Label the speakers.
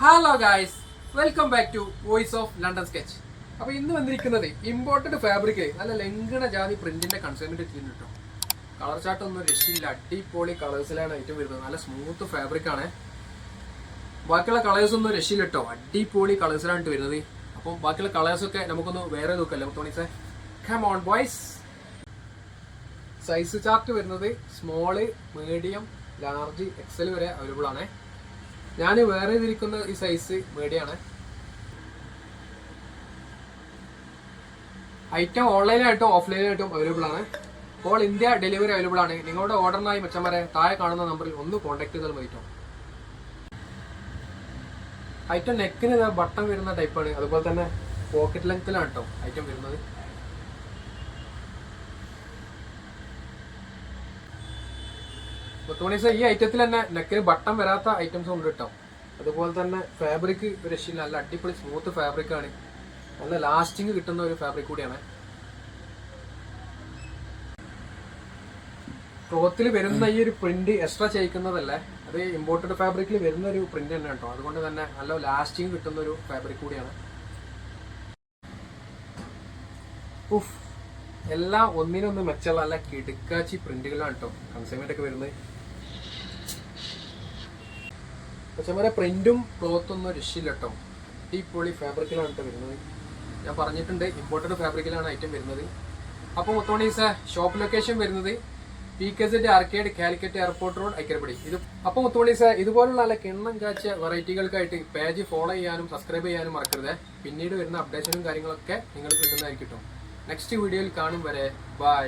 Speaker 1: Hello guys welcome back to voice of London sketch അപ്പൊ ഇന്ന് വന്നിരിക്കുന്നത് ഇമ്പോർട്ടഡ് ഫാബ്രിക് നല്ല ലംഘന ജാതി പ്രിന്റിന്റെ ചെയ്യുന്നു കേട്ടോ കളർ ചാർട്ട് ഒന്നും രക്ഷയില്ല. അടിപൊളി കളേഴ്സിലാണ് ഐറ്റം വരുന്നത്. നല്ല സ്മൂത്ത് ഫാബ്രിക് ആണ്. ബാക്കിയുള്ള കളേഴ്സ് ഒന്നും രക്ഷയില്ല കേട്ടോ അടിപൊളി കളേഴ്സിലാണ് വരുന്നത്. അപ്പോൾ ബാക്കിയുള്ള കളേഴ്സ് ഒക്കെ നമുക്കൊന്ന് വേറെ നോക്കല്ലേ തോണിസേ come on boys size chart വരുന്നത് സ്മോൾ മീഡിയം ലാർജ് എക്സൽ വരെ അവൈലബിൾ ആണ്. ഞാൻ വേറെ ഇതിരിക്കുന്ന ഈ സൈസ് മീഡിയാണ് ഐറ്റം ഓൺലൈനായിട്ടും ഓഫ്ലൈനായിട്ടും അവൈലബിൾ ആണ്. ഓൾ ഇന്ത്യ ഡെലിവറി അവൈലബിൾ ആണ്. നിങ്ങളുടെ ഓർഡറിനായി മെച്ചന്മാരെ താഴെ കാണുന്ന നമ്പറിൽ ഒന്ന് കോൺടാക്ട് ചെയ്താൽ മതിട്ടോ ഐറ്റം നെക്കിന് ബട്ടൺ വരുന്ന ടൈപ്പാണ് അതുപോലെ തന്നെ പോക്കറ്റ് ലെങ്ത്തിലാണ് കേട്ടോ ഐറ്റം വരുന്നത്. മുത്തുമണീസ് ഈ ഐറ്റത്തിൽ തന്നെ നെക്കിന് ബട്ടൺ വരാത്ത ഐറ്റംസ് ഉണ്ട് കേട്ടോ. അതുപോലെ തന്നെ ഫാബ്രിക് ബ്രഷിൽ നല്ല അടിപൊളി സ്മൂത്ത് ഫാബ്രിക് ആണ്. നല്ല ലാസ്റ്റിംഗ് കിട്ടുന്ന ഒരു ഫാബ്രിക് കൂടിയാണ്. ക്ലോത്തിൽ വരുന്ന ഈ ഒരു പ്രിന്റ് എക്സ്ട്രാ ചെയ്യിക്കുന്നതല്ല? അത് ഇമ്പോർട്ടഡ് ഫാബ്രിക്കിൽ വരുന്ന ഒരു പ്രിന്റ് തന്നെ കേട്ടോ. അതുകൊണ്ട് തന്നെ നല്ല ലാസ്റ്റിംഗ് കിട്ടുന്ന ഒരു ഫാബ്രിക് കൂടിയാണ്. ഉഫ്. എല്ലാം ഒന്നിനൊന്ന് മെച്ചമുള്ള നല്ല കിടുക്കാച്ചി പ്രിന്റുകളാണ് കേട്ടോ. കൺസ്യൂമർ ഒക്കെ വരുന്നത്. പക്ഷെ പ്രിന്റും ക്ലോത്തും ഒന്നും രക്ഷയില്ല കേട്ടോ. അടിപൊളി ഫാബ്രിക്കിലാണ് കേട്ടോ വരുന്നത്. ഞാൻ പറഞ്ഞിട്ടുണ്ട് ഇമ്പോർട്ടഡ് ഫാബ്രിക്കിലാണ് ഐറ്റം വരുന്നത്. അപ്പോൾ മുത്തോണീസ ഷോപ്പ് ലൊക്കേഷൻ വരുന്നത്. P K Z arcade Calicut airport road Aikkarappadi ഇത് അപ്പോൾ മുത്തോണീസ ഇതുപോലുള്ള നല്ല കിണ്ണം കാച്ച വെറൈറ്റികൾക്കായിട്ട് പേജ് ഫോളോ ചെയ്യാനും സബ്സ്ക്രൈബ് ചെയ്യാനും മറക്കരുത്. പിന്നീട് വരുന്ന അപ്ഡേഷനും കാര്യങ്ങളൊക്കെ നിങ്ങൾ കിട്ടുന്നതായിരിക്കും കേട്ടോ. നെക്സ്റ്റ് വീഡിയോയിൽ കാണും വരെ. ബൈ